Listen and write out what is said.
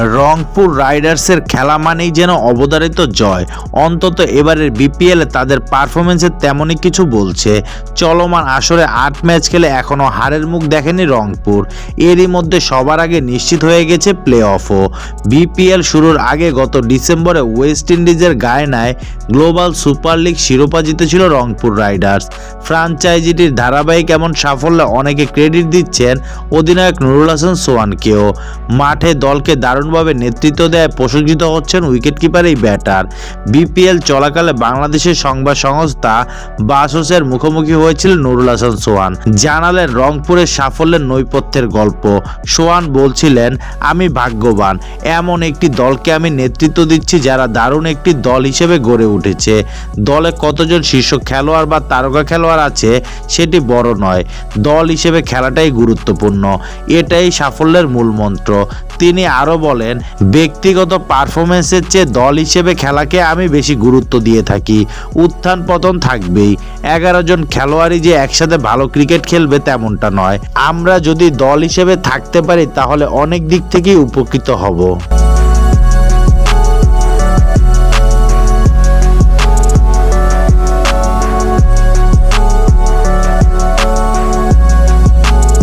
রংপুর রাইডার্সের খেলা মানেই যেন অবধারিত জয়। অন্তত এবারের বিপিএল তাদের পারফরমেন্সে তেমনই কিছু বলছে। চলমান আসরে আট ম্যাচ খেলে এখনও হারের মুখ দেখেনি রংপুর। এরই মধ্যে সবার আগে নিশ্চিত হয়ে গেছে প্লে অফও বিপিএল শুরুর আগে গত ডিসেম্বরে ওয়েস্ট ইন্ডিজের গায়নায় গ্লোবাল সুপার লিগ শিরোপা জিতেছিল রংপুর রাইডার্স। ফ্রাঞ্চাইজিটির ধারাবাহিক এমন সাফল্যে অনেকে ক্রেডিট দিচ্ছেন অধিনায়ক নুরুল হাসান সোয়ানকেও মাঠে দলকে দারুণভাবে নেতৃত্ব দেয়, প্রশংসিত হচ্ছেন উইকেটকিপার এই ব্যাটার বিপিএল চলাকালে বাংলাদেশের সংবাদ সংস্থা বাসসের মুখোমুখি হয়েছিলেন নুরুল হাসান সোহান। জানালেন রংপুরের সাফল্যের নৈপথ্যের গল্প। সোহান বলছিলেন, আমি ভাগ্যবান। এমন একটি দলকে আমি নেতৃত্ব দিচ্ছি যারা দারুণ একটি দল হিসেবে গড়ে উঠেছে। দলে কতজন শীর্ষ খেলোয়াড় বা তারকা খেলোয়াড় আছে, সেটি বড় নয়। দল হিসেবে খেলাটাই গুরুত্বপূর্ণ। এটাই সাফল্যের মূল মন্ত্র। তিনি আরও বলেন, ব্যক্তিগত পারফরমেন্সের চেয়ে দল হিসেবে খেলাকে আমি বেশি গুরুত্ব দিয়ে থাকি। উত্থান পতন থাকবেই। এগারো জন খেলোয়াড়ই যে একসাথে ভালো ক্রিকেট খেলবে তেমনটা নয়। আমরা যদি দল হিসেবে থাকতে পারি, তাহলে অনেক দিক থেকেই উপকৃত হব।